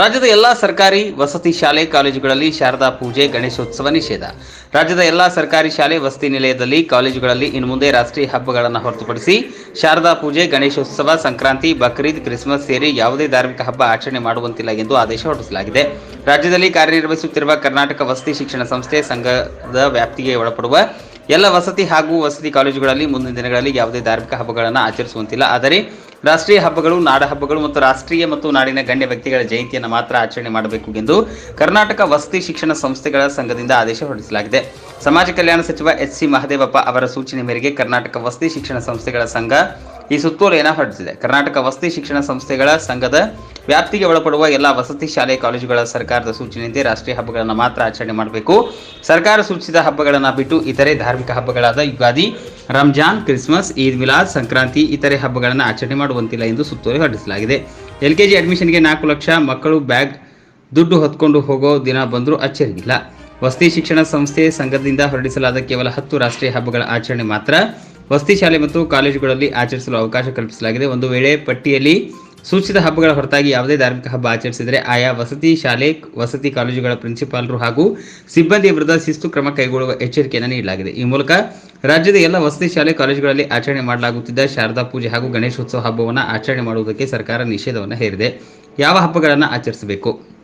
ರಾಜ್ಯದ ಎಲ್ಲಾ ಸರ್ಕಾರಿ ವಸತಿ ಶಾಲೆ ಕಾಲೇಜುಗಳಲ್ಲಿ ಶಾರದಾ ಪೂಜೆ, ಗಣೇಶೋತ್ಸವ ನಿಷೇಧ. ರಾಜ್ಯದ ಎಲ್ಲಾ ಸರ್ಕಾರಿ ಶಾಲೆ, ವಸತಿ ನಿಲಯದಲ್ಲಿ ಕಾಲೇಜುಗಳಲ್ಲಿ ಇನ್ನು ಮುಂದೆ ರಾಷ್ಟ್ರೀಯ ಹಬ್ಬಗಳನ್ನು ಹೊರತುಪಡಿಸಿ ಶಾರದಾ ಪೂಜೆ, ಗಣೇಶೋತ್ಸವ, ಸಂಕ್ರಾಂತಿ, ಬಕ್ರೀದ್, ಕ್ರಿಸ್ಮಸ್ ಸೇರಿ ಯಾವುದೇ ಧಾರ್ಮಿಕ ಹಬ್ಬ ಆಚರಣೆ ಮಾಡುವಂತಿಲ್ಲ ಎಂದು ಆದೇಶ ಹೊರಡಿಸಲಾಗಿದೆ. ರಾಜ್ಯದಲ್ಲಿ ಕಾರ್ಯನಿರ್ವಹಿಸುತ್ತಿರುವ ಕರ್ನಾಟಕ ವಸತಿ ಶಿಕ್ಷಣ ಸಂಸ್ಥೆ ಸಂಘದ ವ್ಯಾಪ್ತಿಗೆ ಒಳಪಡುವ ಎಲ್ಲ ವಸತಿ ಹಾಗೂ ವಸತಿ ಕಾಲೇಜುಗಳಲ್ಲಿ ಮುಂದಿನ ದಿನಗಳಲ್ಲಿ ಯಾವುದೇ ಧಾರ್ಮಿಕ ಹಬ್ಬಗಳನ್ನು ಆಚರಿಸುವಂತಿಲ್ಲ. ಆದರೆ ರಾಷ್ಟ್ರೀಯ ಹಬ್ಬಗಳು, ನಾಡ ಹಬ್ಬಗಳು ಮತ್ತು ರಾಷ್ಟ್ರೀಯ ಮತ್ತು ನಾಡಿನ ಗಣ್ಯ ವ್ಯಕ್ತಿಗಳ ಜಯಂತಿಯನ್ನು ಮಾತ್ರ ಆಚರಣೆ ಮಾಡಬೇಕು ಎಂದು ಕರ್ನಾಟಕ ವಸತಿ ಶಿಕ್ಷಣ ಸಂಸ್ಥೆಗಳ ಸಂಘದಿಂದ ಆದೇಶ ಹೊರಡಿಸಲಾಗಿದೆ. ಸಮಾಜ ಕಲ್ಯಾಣ ಸಚಿವ ಎಚ್ ಸಿ ಮಹದೇವಪ್ಪ ಅವರ ಸೂಚನೆ ಮೇರೆಗೆ ಕರ್ನಾಟಕ ವಸತಿ ಶಿಕ್ಷಣ ಸಂಸ್ಥೆಗಳ ಸಂಘ ಈ ಸುತ್ತೋಲೆಯನ್ನು ಹೊರಡಿಸಿದೆ. ಕರ್ನಾಟಕ ವಸತಿ ಶಿಕ್ಷಣ ಸಂಸ್ಥೆಗಳ ಸಂಘದ ವ್ಯಾಪ್ತಿಗೆ ಒಳಪಡುವ ಎಲ್ಲ ವಸತಿ ಶಾಲೆ, ಕಾಲೇಜುಗಳ ಸರ್ಕಾರದ ಸೂಚನೆಯಂತೆ ರಾಷ್ಟ್ರೀಯ ಹಬ್ಬಗಳನ್ನು ಮಾತ್ರ ಆಚರಣೆ ಮಾಡಬೇಕು. ಸರ್ಕಾರ ಸೂಚಿಸಿದ ಹಬ್ಬಗಳನ್ನು ಬಿಟ್ಟು ಇತರೆ ಧಾರ್ಮಿಕ ಹಬ್ಬಗಳಾದ ಯುಗಾದಿ, ರಂಜಾನ್, ಕ್ರಿಸ್ಮಸ್, ಈದ್ ಮಿಲಾದ್, ಸಂಕ್ರಾಂತಿ ಇತರೆ ಹಬ್ಬಗಳನ್ನು ಆಚರಣೆ ಮಾಡುವಂತಿಲ್ಲ ಎಂದು ಸುತ್ತೋಲೆ ಹೊರಡಿಸಲಾಗಿದೆ. ಎಲ್ಕೆಜಿ ಅಡ್ಮಿಷನ್ಗೆ ನಾಲ್ಕು ಲಕ್ಷ ಮಕ್ಕಳು ಬ್ಯಾಗ್ ದುಡ್ಡು ಹೊತ್ಕೊಂಡು ಹೋಗೋ ದಿನ ಬಂದರೂ ಅಚ್ಚರಿಗಿಲ್ಲ. ವಸತಿ ಶಿಕ್ಷಣ ಸಂಸ್ಥೆ ಸಂಘದಿಂದ ಹೊರಡಿಸಲಾದ ಕೇವಲ ಹತ್ತು ರಾಷ್ಟ್ರೀಯ ಹಬ್ಬಗಳ ಆಚರಣೆ ಮಾತ್ರ ವಸತಿ ಶಾಲೆ ಮತ್ತು ಕಾಲೇಜುಗಳಲ್ಲಿ ಆಚರಿಸಲು ಅವಕಾಶ ಕಲ್ಪಿಸಲಾಗಿದೆ. ಒಂದು ವೇಳೆ ಪಟ್ಟಿಯಲ್ಲಿ ಸೂಚಿತ ಹಬ್ಬಗಳ ಹೊರತಾಗಿ ಯಾವುದೇ ಧಾರ್ಮಿಕ ಹಬ್ಬ ಆಚರಿಸಿದರೆ ಆಯಾ ವಸತಿ ಶಾಲೆ, ವಸತಿ ಕಾಲೇಜುಗಳ ಪ್ರಿನ್ಸಿಪಾಲರು ಹಾಗೂ ಸಿಬ್ಬಂದಿಯ ವಿರುದ್ಧ ಶಿಸ್ತು ಕ್ರಮ ಕೈಗೊಳ್ಳುವ ಎಚ್ಚರಿಕೆಯನ್ನು ನೀಡಲಾಗಿದೆ. ಈ ಮೂಲಕ ರಾಜ್ಯದ ಎಲ್ಲ ವಸತಿ ಶಾಲೆ, ಕಾಲೇಜುಗಳಲ್ಲಿ ಆಚರಣೆ ಮಾಡಲಾಗುತ್ತಿದ್ದ ಶಾರದಾ ಪೂಜೆ ಹಾಗೂ ಗಣೇಶೋತ್ಸವ ಹಬ್ಬವನ್ನು ಆಚರಣೆ ಮಾಡುವುದಕ್ಕೆ ಸರ್ಕಾರ ನಿಷೇಧವನ್ನು ಹೇರಿದೆ. ಯಾವ ಹಬ್ಬಗಳನ್ನು ಆಚರಿಸಬೇಕು?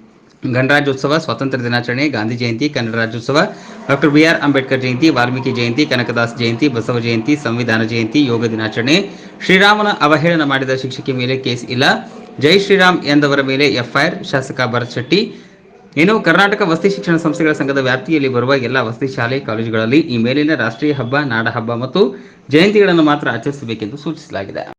ಗಣರಾಜ್ಯೋತ್ಸವ, ಸ್ವಾತಂತ್ರ್ಯ ದಿನಾಚರಣೆ, Gandhi Jayanti, Kannada Rajyotsava, doctor B R Ambedkar Jayanti, Valmiki Jayanti, Kanakadas Jayanti, Basava Jayanti, ಸಂವಿಧಾನ ಜಯಂತಿ, ಯೋಗ ದಿನಾಚರಣೆ. ಶ್ರೀರಾಮನ ಅವಹೇಳನ ಮಾಡಿದ ಶಿಕ್ಷಕಿ ಮೇಲೆ ಕೇಸ್ ಇಲ್ಲ. ಜೈ ಶ್ರೀರಾಮ್ ಎಂದವರ ಮೇಲೆ ಎಫ್ಐಆರ್, ಶಾಸಕ ಭರತ್ ಶೆಟ್ಟಿ. ಇನ್ನು ಕರ್ನಾಟಕ ವಸತಿ ಶಿಕ್ಷಣ ಸಂಸ್ಥೆಗಳ ಸಂಘದ ವ್ಯಾಪ್ತಿಯಲ್ಲಿ ಬರುವ ಎಲ್ಲ ವಸತಿ ಶಾಲೆ, ಕಾಲೇಜುಗಳಲ್ಲಿ ಈ ಮೇಲಿನ ರಾಷ್ಟ್ರೀಯ ಹಬ್ಬ, ನಾಡ ಹಬ್ಬ ಮತ್ತು ಜಯಂತಿಗಳನ್ನು ಮಾತ್ರ ಆಚರಿಸಬೇಕೆಂದು ಸೂಚಿಸಲಾಗಿದೆ.